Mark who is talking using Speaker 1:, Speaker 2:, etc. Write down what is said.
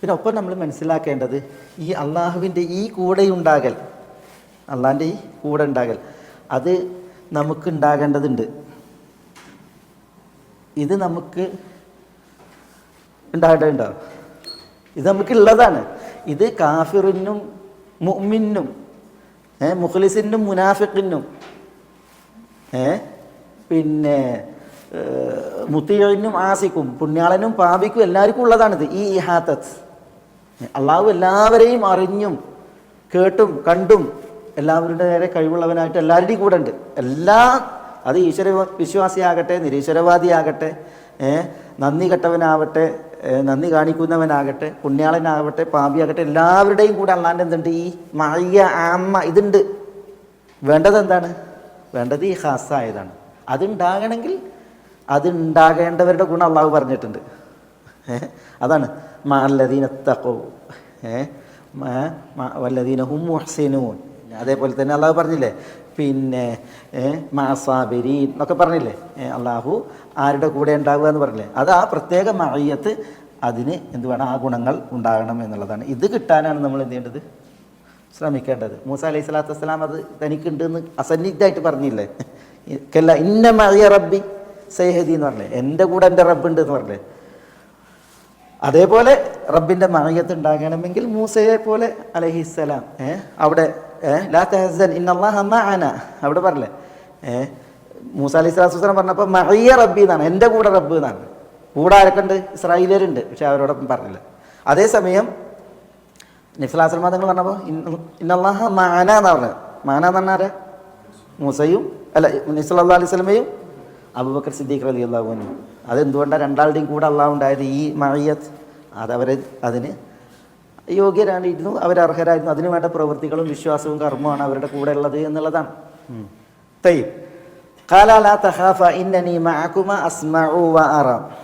Speaker 1: പിന്നെ ഒപ്പം നമ്മൾ മനസ്സിലാക്കേണ്ടത് ഈ അള്ളാഹുവിന്റെ ഈ കൂടെയുണ്ടാകൽ അള്ളാഹിന്റെ ഈ കൂടെ ഉണ്ടാകൽ അത് നമുക്ക് ഉണ്ടാകേണ്ടതുണ്ട്. ഇത് നമുക്ക് ഉണ്ടാകേണ്ടതുണ്ടോ? ഇത് നമുക്കുള്ളതാണ്. ഇത് കാഫിറിനും മുഅ്മിനും ഏ മുഖ്ലിസിനും മുനാഫിഖിനും ഏ പിന്നെ മുത്തിയഴിനും ആസിക്കും പുണ്യാളനും പാപിക്കും എല്ലാവർക്കും ഉള്ളതാണിത്. ഈ ഇഹാത്തത്ത് അള്ളാഹു എല്ലാവരെയും അറിഞ്ഞും കേട്ടും കണ്ടും എല്ലാവരുടെ നേരെ കഴിവുള്ളവനായിട്ട് എല്ലാവരുടെയും കൂടെ ഉണ്ട്. എല്ലാ അത് ഈശ്വര വിശ്വാസിയാകട്ടെ നിരീശ്വരവാദിയാകട്ടെ നന്ദി കെട്ടവനാവട്ടെ നന്ദി കാണിക്കുന്നവനാകട്ടെ പുണ്യാളനാകട്ടെ പാപിയാകട്ടെ എല്ലാവരുടെയും കൂടെ അള്ളാന്റെ എന്തുണ്ട്? ഈ മയ്യ ആമ്മ ഇതുണ്ട്. വേണ്ടത് എന്താണ്? വേണ്ടത് ഈ ഹാസായതാണ് അതുണ്ടാകണമെങ്കിൽ അതുണ്ടാകേണ്ടവരുടെ ഗുണം അള്ളാഹു പറഞ്ഞിട്ടുണ്ട്? അതാണ് മാല്ലദീന തക്കോ വല്ലദീന ഹും അതേപോലെ തന്നെ അള്ളാഹു പറഞ്ഞില്ലേ? പിന്നെ ഏ, മാസാബരി എന്നൊക്കെ പറഞ്ഞില്ലേ? അള്ളാഹു ആരുടെ കൂടെ ഉണ്ടാവുക എന്ന് പറഞ്ഞില്ലേ? അത് ആ പ്രത്യേക മഴയത്ത് അതിന് എന്ത് വേണം? ആ ഗുണങ്ങൾ ഉണ്ടാകണം എന്നുള്ളതാണ്. ഇത് കിട്ടാനാണ് നമ്മൾ എന്ത് ചെയ്യേണ്ടത്? ശ്രമിക്കേണ്ടത്. മൂസ അലൈഹി സ്വലാത്തു വസ്സലാം അത് തനിക്കുണ്ട് എന്ന് അസന്നിഗ്ധമായിട്ട് പറഞ്ഞില്ലേ? കല്ല ഇന്ന മഴയ റബ്ബി സൈഹദി എന്ന് പറഞ്ഞില്ലേ? എന്റെ കൂടെ എന്റെ റബ്ബുണ്ട് എന്ന് പറഞ്ഞേ അതേപോലെ റബ്ബിന്റെ മാഹിയത്ത് ഉണ്ടാകണമെങ്കിൽ മൂസയെ പോലെ അലഹിസ്സലാം ഏ? അവിടെ ലാ തഹസൻ അവിടെ പറഞ്ഞില്ലേ ഏ? മൂസ അലി സ്വലാത്തു വസ്സലാം പറഞ്ഞപ്പോൾ മഹിയ റബ്ബി എന്നാണ് എന്റെ കൂടെ റബ്ബ് എന്നാണ്. കൂടെ ആരൊക്കെയുണ്ട്? ഇസ്രായേലരുണ്ട് പക്ഷെ അവരോടൊപ്പം പറഞ്ഞില്ല. അതേസമയം നിഫ്ലാസ്ലമ നിങ്ങൾ പറഞ്ഞപ്പോൾ ഇന്നല്ലാഹ മാന എന്നാണ് പറഞ്ഞത്. മാന എന്ന് പറഞ്ഞാൽ മൂസയും അല്ല നിസ്ലാ അലൈഹി സ്വലമയും അബൂബക്കർ സിദ്ദീഖ് അലി അള്ളാഹുവിനും അതെന്തുകൊണ്ടാണ് രണ്ടാളുടെയും കൂടെ അള്ളാഹു ഉണ്ടായത് ഈ മഴയത്ത് അതവർ അതിന് യോഗ്യരായിരുന്നു അവർ അർഹരായിരുന്നു അതിനു വേണ്ട പ്രവൃത്തികളും വിശ്വാസവും കർമ്മമാണ് അവരുടെ കൂടെ ഉള്ളത് എന്നുള്ളതാണ്. തയ്യും. കാലാല തഹാഫ ഇന്നനി മഅകുമ അസ്മഉ വ അറ.